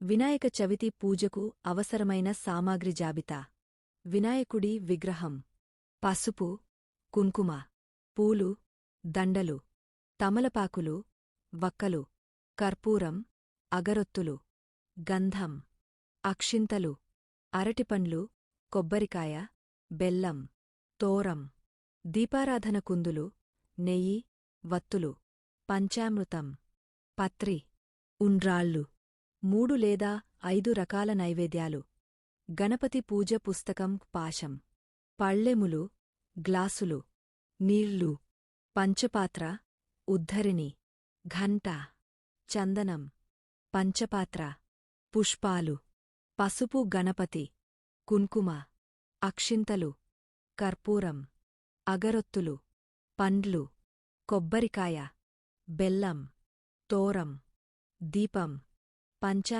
వినాయక చవితి పూజకు అవసరమైన సామాగ్రి జాబితా. వినాయకుడి విగ్రహం. పసుపు కుంకుమ పూలు దండలు తమలపాకులు వక్కలు కర్పూరం అగరొత్తులు గంధం అక్షింతలు అరటిపండ్లు కొబ్బరికాయ బెల్లం తోరం దీపారాధన కుందులు నెయ్యి వత్తులు పంచామృతం పత్రి ఉండ్రాళ్ళు. మూడు లేదా ఐదు రకాల నైవేద్యాలు. గణపతి పూజ పుస్తకం పాశం. పళ్ళెములు గ్లాసులు నీళ్ళు పంచపాత్ర ఉద్ధరిణి ఘంట చందనం పంచపాత్ర పుష్పాలు పసుపు గణపతి కుంకుమ అక్షింతలు కర్పూరం అగరొత్తులు పండ్లు కొబ్బరికాయ బెల్లం తోరం దీపం పంచ